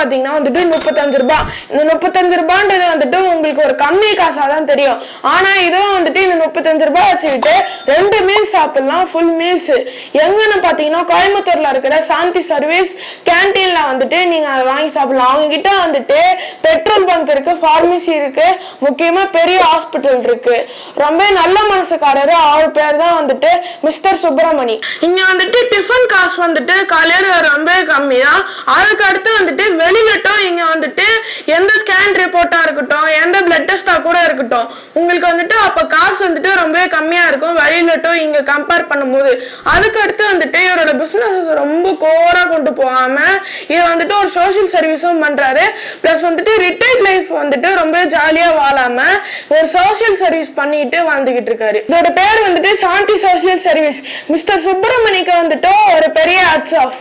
பாத்தீங்கன்னா வந்துட்டு முப்பத்தஞ்சு ரூபாய் இந்த முப்பத்தஞ்சு ரூபான்றது வந்துட்டு உங்களுக்கு ஒரு கம்மி காசா தான் தெரியும். ஆனா இதுவும் வந்துட்டு இந்த முப்பத்தஞ்சு ரூபாய் வச்சுக்கிட்டு ரெண்டு மீல்ஸ் சாப்பிடலாம் ஃபுல் மீல்ஸ் எங்கன்னு பாத்தீங்கன்னா கோயம்புத்தூர்ல இருக்கிற சாந்தி சர்வீஸ் கேன்டீனில் வந்துட்டு நீங்க அதை வாங்கி சாப்பிடலாம். அவங்க கிட்ட வந்துட்டு பெட்ரோல் பேங்க் இருக்கு ஃபார்மசி இருக்கு முக்கியமா பெரிய ஹாஸ்பிட்டல் இருக்கு. ரொம்ப நல்ல மனசுக்காரரு அவர் பேர் தான் வந்துட்டு மிஸ்டர் சுப்பிரமணி. இங்க வந்துட்டு டிஃபன் காசு வந்துட்டு காலையில ரொம்ப கம்மி தான் அதுக்கு அடுத்து வந்துட்டு வெளியிட்டும் இங்க வந்துட்டு எந்த ஸ்கேன் ரிப்போர்ட்டா இருக்கட்டும் எந்த பிளட் டெஸ்டா கூட இருக்கட்டும் உங்களுக்கு வந்துட்டு அப்ப காசு வந்துட்டு ரொம்ப கம்மியா இருக்கும். வழியிலட்டும் இங்க கம்பேர் பண்ணும்போது. அதுக்கு அடுத்து வந்துட்டு இவரோட பிசினஸ் ரொம்ப கோரா கொண்டு போகாம இவர் வந்துட்டு ஒரு சோஷியல் சர்வீஸும் பண்றாரு. பிளஸ் வந்துட்டு ரிட்டையர்ட் லைஃப் வந்துட்டு ரொம்ப ஜாலியா வாழாம ஒரு சோஷியல் சர்வீஸ் பண்ணிட்டு வாழ்ந்துகிட்டு இருக்காரு. இதோட பேர் வந்துட்டு சாந்தி சோஷியல் சர்வீஸ் மிஸ்டர் சுப்பிரமணிக்கு வந்துட்டு ஒரு பெரிய ஹட்ஸ் ஆஃப்